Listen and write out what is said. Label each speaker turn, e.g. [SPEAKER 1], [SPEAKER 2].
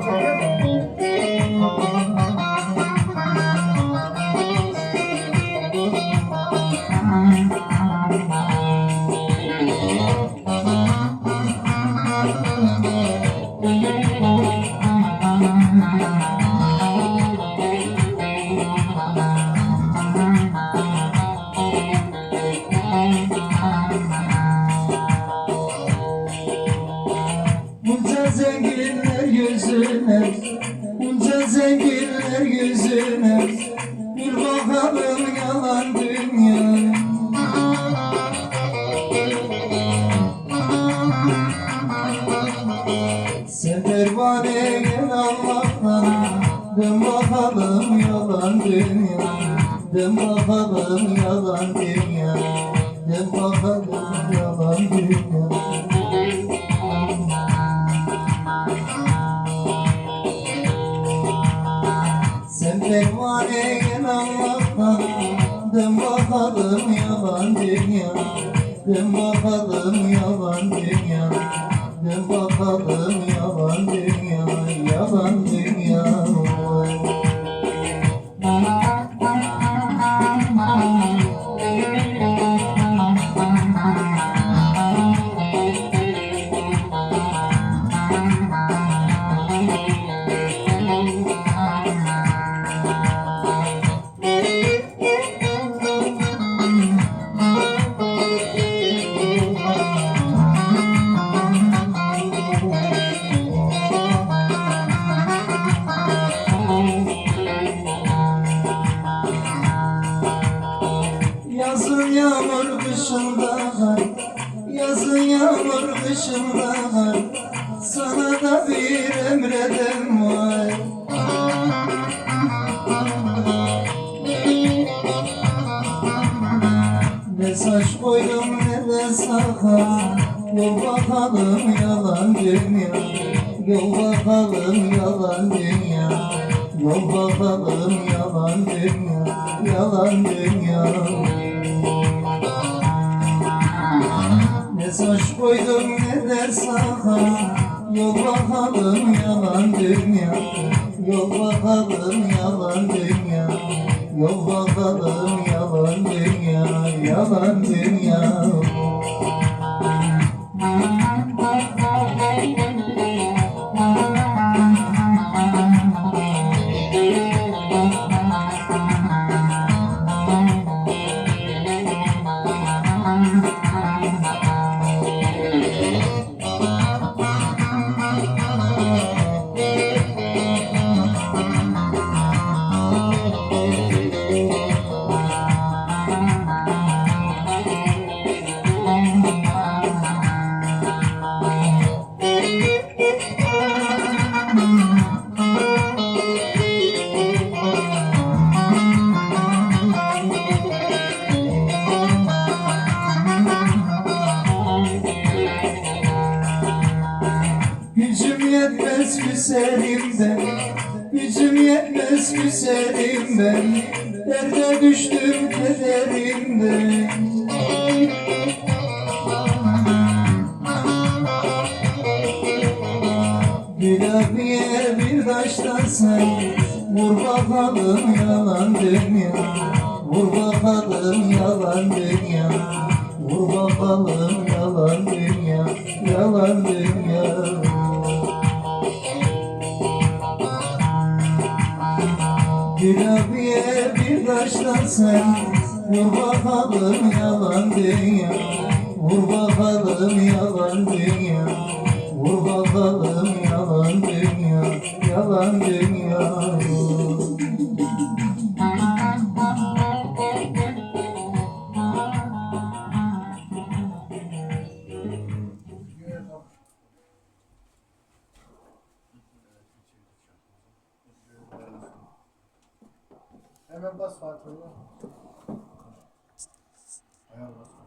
[SPEAKER 1] Thank you. Allah'tan Dön bakalım yalan dünya. Dön bakalım yalan dünya. Dön bakalım yalan dünya. Sen pervane gel Allah'tan Dön bakalım yalan dünya. Dön bakalım yalan dünya. Dön bakalım yalan dünya. Yalan dünya yağmur kışında kar Yazın yağmur kışında kar Sana da bir emredem var Ne saç koydum ne de sakal Yol bakalım yalan dünya. Yol bakalım yalan dünya Yol bakalım yalan dünya Yalan dünya saç koydum ne de sakal Yol bakalım yalan dünya. Yol bakalım yalan dünya. Yol bakalım yalan dünya Yalan dünya yetmez küserim ben Gücüm yetmez küserim ben Derde düştüm kederimden Bir abiye bir taşlasan Vur bakalım yalan dünya. Vur bakalım yalan dünya. Vur bakalım yalan dünya. Yalan dünya bir taşlasan Vur bakalım yalan dünya Vur bakalım yalan dünya Vur bakalım yalan dünya Yalan dünya
[SPEAKER 2] Hemen bas Fatih'e. Ayar bas.